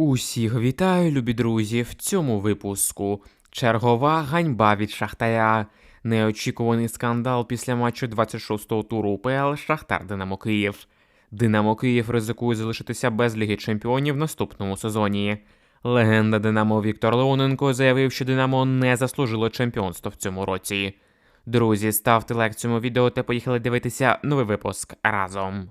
Усіх вітаю, любі друзі, в цьому випуску. Чергова ганьба від Шахтаря. Неочікуваний скандал після матчу 26-го туру УПЛ Шахтар Динамо Київ. Динамо Київ ризикує залишитися без Ліги Чемпіонів в наступному сезоні. Легенда Динамо Віктор Леоненко заявив, що Динамо не заслужило чемпіонство в цьому році. Друзі, ставте лайк цьому відео та поїхали дивитися новий випуск разом.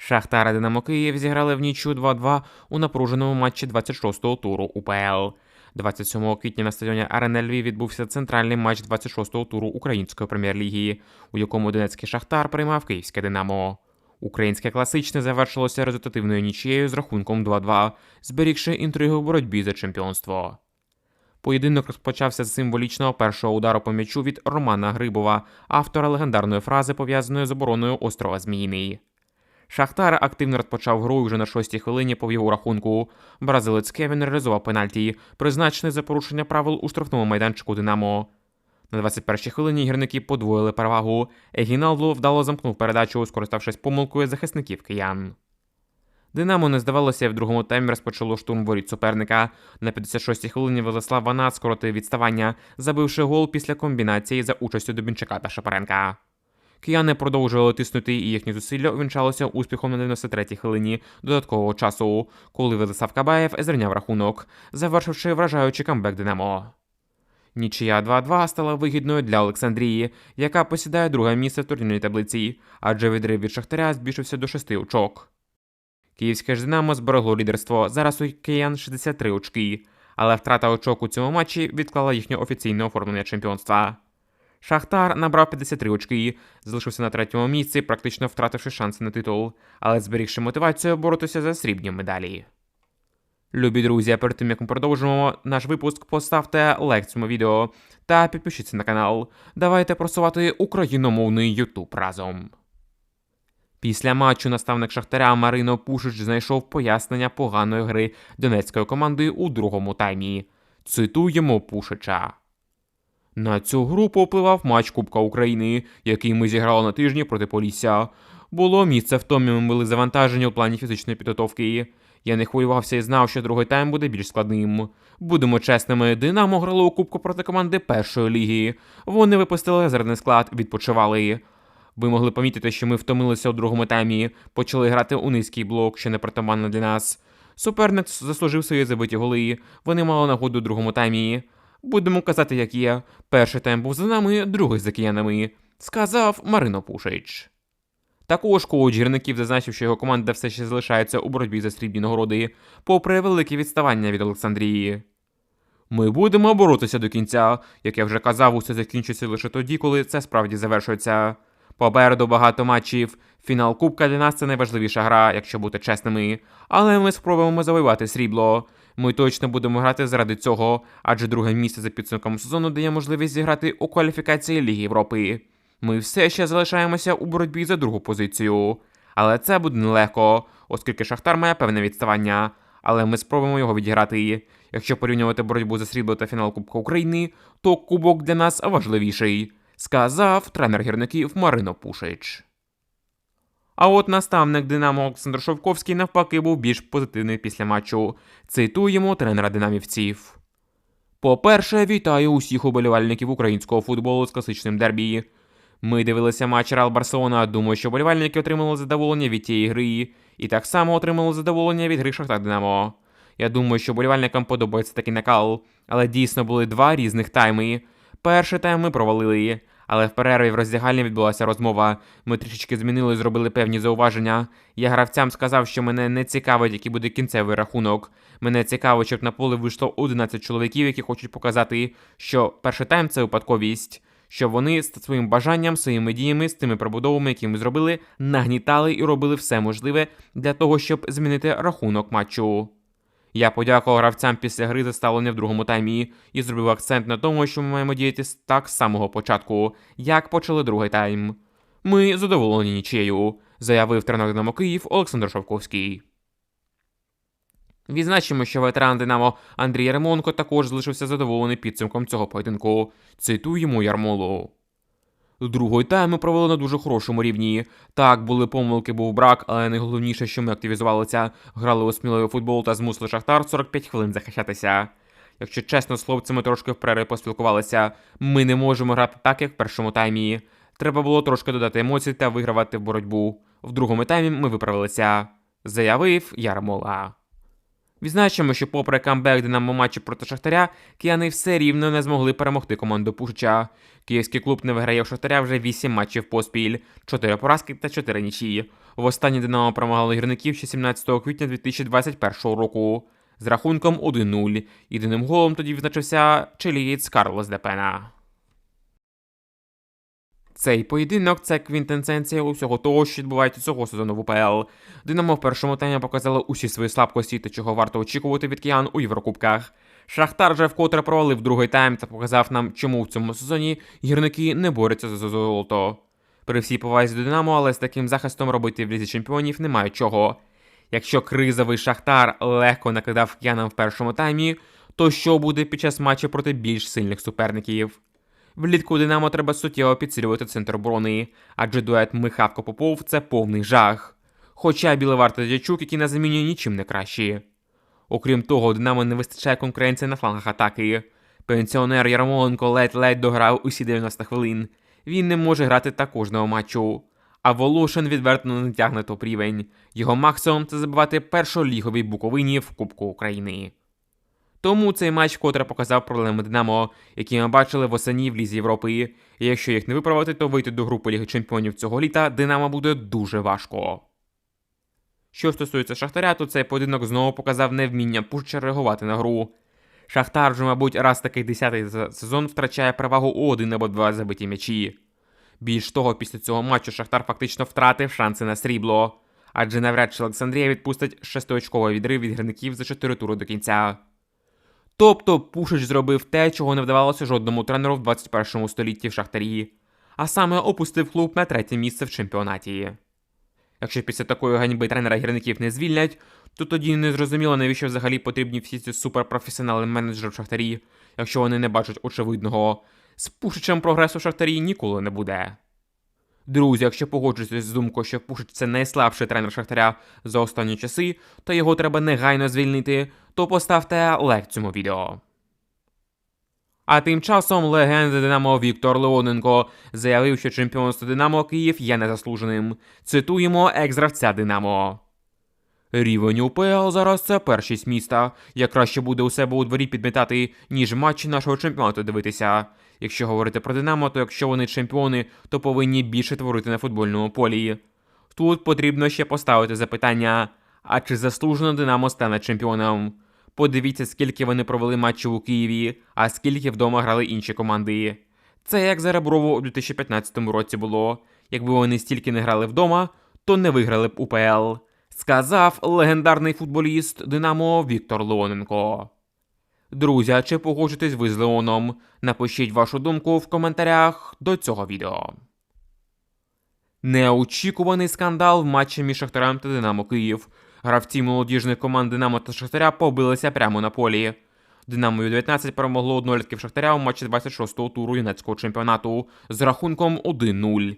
Шахтар і Динамо Київ зіграли в нічю 2-2 у напруженому матчі 26-го туру УПЛ. 27 квітня на стадіоні Арена Львів відбувся центральний матч 26-го туру Української прем'єр-ліги, у якому Донецький Шахтар приймав Київське Динамо. Українське класичне завершилося результативною нічією з рахунком 2-2, зберігши інтригу в боротьбі за чемпіонство. Поєдинок розпочався з символічного першого удару по м'ячу від Романа Грибова, автора легендарної фрази, пов'язаної з обороною острова Зміїний. Шахтар активно розпочав гру і вже на шостій хвилині по його рахунку. Бразилець Кевін реалізував пенальті, призначений за порушення правил у штрафному майданчику Динамо. На 21-й хвилині гірники подвоїли перевагу. Егіналдо вдало замкнув передачу, скориставшись помилкою захисників киян. Динамо не здавалося в другому таймі розпочало штурм воріт суперника. На 56-й хвилині Владислав Ванат скоротив відставання, забивши гол після комбінації за участю Дубінчака та Шапаренка. Кияни продовжували тиснути, і їхні зусилля увінчалося успіхом на 93-й хвилині додаткового часу, коли Владислав Кабаєв зрівняв рахунок, завершивши вражаючий камбек Динамо. Нічия 2-2 стала вигідною для Олександрії, яка посідає друге місце в турнірній таблиці, адже відрив від Шахтаря збільшився до 6 очок. Київське ж Динамо зберегло лідерство. Зараз у киян 63 очки, але втрата очок у цьому матчі відклала їхнє офіційне оформлення чемпіонства. Шахтар набрав 53 очки, залишився на третьому місці, практично втративши шанси на титул, але зберігши мотивацію боротися за срібні медалі. Любі друзі, перед тим як ми продовжимо наш випуск, поставте лайк цьому відео та підпишіться на канал. Давайте просувати україномовний Ютуб разом. Після матчу наставник Шахтаря Марино Пушич знайшов пояснення поганої гри донецької команди у другому таймі. Цитуємо Пушича. На цю гру попливав матч Кубка України, який ми зіграли на тижні проти Полісся. Було місце в тому, ми були завантажені у плані фізичної підготовки. Я не хвилювався і знав, що другий тайм буде більш складним. Будемо чесними, Динамо грало у Кубку проти команди першої ліги. Вони випустили резервний склад, відпочивали. Ви могли помітити, що ми втомилися у другому таймі, почали грати у низький блок, що не притаманно для нас. Суперник заслужив свої забиті голи. Вони мали нагоду у другому таймі. Будемо казати, як є. Перший тайм був за нами, другий за киянами, сказав Марино Пушич. Також коуч гірників зазначив, що його команда все ще залишається у боротьбі за срібні нагороди, попри велике відставання від Олександрії. Ми будемо боротися до кінця. Як я вже казав, усе закінчиться лише тоді, коли це справді завершується. Попереду багато матчів. Фінал Кубка для нас це найважливіша гра, якщо бути чесними. Але ми спробуємо завоювати срібло. Ми точно будемо грати заради цього, адже друге місце за підсумком сезону дає можливість зіграти у кваліфікації Ліги Європи. Ми все ще залишаємося у боротьбі за другу позицію. Але це буде нелегко, оскільки Шахтар має певне відставання. Але ми спробуємо його відіграти. Якщо порівнювати боротьбу за срібло та фінал Кубка України, то кубок для нас важливіший, сказав тренер гірників Марино Пушич. А от наставник Динамо Олександр Шовковський навпаки був більш позитивний після матчу. Цитуємо тренера динамівців. По-перше, вітаю усіх уболівальників українського футболу з класичним дербі. Ми дивилися матч Реал Барселона. Думаю, що болівальники отримали задоволення від тієї гри, і так само отримали задоволення від гри Шахтар Динамо. Я думаю, що болівальникам подобається такий накал, але дійсно були два різних тайми. Перший тайм ми провалили, але в перерві в роздягальні відбулася розмова. Ми трішечки змінили, зробили певні зауваження. Я гравцям сказав, що мене не цікавить, який буде кінцевий рахунок. Мене цікаво, щоб на поле вийшло 11 чоловіків, які хочуть показати, що перший тайм це випадковість. Що вони з своїм бажанням, своїми діями, з тими пробудовами, які ми зробили, нагнітали і робили все можливе для того, щоб змінити рахунок матчу. Я подякував гравцям після гри за ставлення в другому таймі і зробив акцент на тому, що ми маємо діяти так з самого початку, як почали другий тайм. Ми задоволені нічією, заявив тренер Динамо Київ Олександр Шовковський. Відзначимо, що ветеран Динамо Андрій Ярмоленко також залишився задоволений підсумком цього поєдинку. Цитуємо Ярмолу. Другий тайм ми провели на дуже хорошому рівні. Так, були помилки, був брак, але найголовніше, що ми активізувалися, грали у сміливий футбол та змусили Шахтар 45 хвилин захищатися. Якщо чесно, з хлопцями трошки в перерві поспілкувалися. Ми не можемо грати так, як в першому таймі. Треба було трошки додати емоцій та вигравати в боротьбу. В другому таймі ми виправилися, заявив Ярмола. Відзначимо, що попри камбек Динамо матчі проти Шахтаря, кияни все рівно не змогли перемогти команду Пушича. Київський клуб не виграє у Шахтаря вже 8 матчів поспіль, 4 поразки та 4 нічії. Востаннє Динамо перемагало гірників ще 17 квітня 2021 року з рахунком 1-0. Єдиним голом тоді відзначився чилієць Карлос Депена. Цей поєдинок це квінтенсенція усього того, що відбувається цього сезону в УПЛ. Динамо в першому таймі показало усі свої слабкості та чого варто очікувати від киян у Єврокубках. Шахтар же вкотре провалив другий тайм та показав нам, чому в цьому сезоні гірники не борються за золото. При всій повазі до Динамо, але з таким захистом робити в лізі чемпіонів немає чого. Якщо кризовий Шахтар легко накидав киянам в першому таймі, то що буде під час матчу проти більш сильних суперників? Влітку Динамо треба суттєво підсилювати центр оборони, адже дует Михавко Попов це повний жах. Хоча Біловар та Дячук, які на заміні нічим не кращі. Окрім того, Динамо не вистачає конкуренції на флангах атаки. Пенсіонер Ярмоленко ледь-ледь дограв усі 90 хвилин. Він не може грати та кожного матчу. А Волошин відверто не тягне топ рівень. Його максимум це забивати першоліговій буковині в Кубку України. Тому цей матч вкотре показав проблеми Динамо, які ми бачили восені в Лізі Європи. І якщо їх не виправити, то вийти до групи Ліги Чемпіонів цього літа Динамо буде дуже важко. Що стосується Шахтаря, то цей поєдинок знову показав невміння Пушча реагувати на гру. Шахтар вже, мабуть, раз такий десятий сезон втрачає перевагу у один або два забиті м'ячі. Більш того, після цього матчу Шахтар фактично втратив шанси на срібло, адже навряд чи Олександрія відпустить шестиочковий відрив від гірників за чотири тури до кінця. Тобто Пушич зробив те, чого не вдавалося жодному тренеру в 21 столітті в Шахтарі, а саме опустив клуб на третє місце в чемпіонаті. Якщо після такої ганьби тренера гірників не звільнять, то тоді не зрозуміло, навіщо взагалі потрібні всі ці суперпрофесіонали менеджери в Шахтарі, якщо вони не бачать очевидного. З Пушичем прогресу в Шахтарі ніколи не буде. Друзі, якщо погоджуєтесь з думкою, що Пушич це найслабший тренер Шахтаря за останні часи, та його треба негайно звільнити, то поставте лайк цьому відео. А тим часом легенда Динамо Віктор Леоненко заявив, що чемпіонство Динамо Київ є незаслуженим. Цитуємо екс-гравця Динамо. Рівень УПЛ зараз це першість міста. Я краще буде у себе у дворі підмітати, ніж матчі нашого чемпіонату дивитися. Якщо говорити про Динамо, то якщо вони чемпіони, то повинні більше творити на футбольному полі. Тут потрібно ще поставити запитання: а чи заслужено Динамо стане чемпіоном? Подивіться, скільки вони провели матчів у Києві, а скільки вдома грали інші команди. Це як за Реброву у 2015 році було. Якби вони стільки не грали вдома, то не виграли б УПЛ. Сказав легендарний футболіст Динамо Віктор Леоненко. Друзі, чи погоджуєтесь ви з Леоном? Напишіть вашу думку в коментарях до цього відео. Неочікуваний скандал в матчі між Шахтарем та Динамо Київ. Гравці молодіжних команд Динамо та Шахтаря побилися прямо на полі. Динамо Ю-19 перемогло однолітків Шахтаря у матчі 26-го туру юнацького чемпіонату з рахунком 1-0.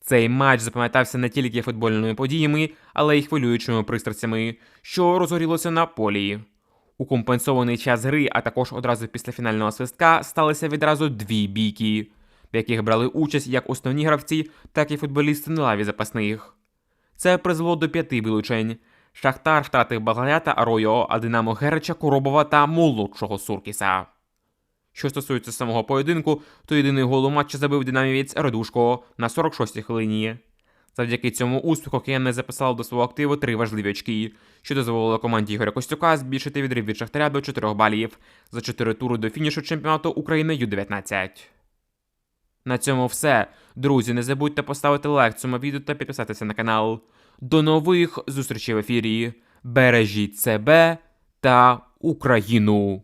Цей матч запам'ятався не тільки футбольними подіями, але й хвилюючими пристрастями, що розгорілося на полі. У компенсований час гри, а також одразу після фінального свистка, сталися відразу дві бійки, в яких брали участь як основні гравці, так і футболісти на лаві запасних. Це призвело до п'яти вилучень. Шахтар втратив Багаята Аройо, а Динамо Герича, Коробова та молодшого Суркіса. Що стосується самого поєдинку, то єдиний гол у матчі забив динамівець Радушко на 46-й хвилині. Завдяки цьому успіху кияни записали до свого активу три важливі очки, що дозволило команді Ігоря Костюка збільшити відрив від Шахтаря до 4 балів за 4 тури до фінішу чемпіонату України Ю-19. На цьому все. Друзі, не забудьте поставити лайк цьому відео та підписатися на канал. До нових зустрічей в ефірі. Бережіть себе та Україну!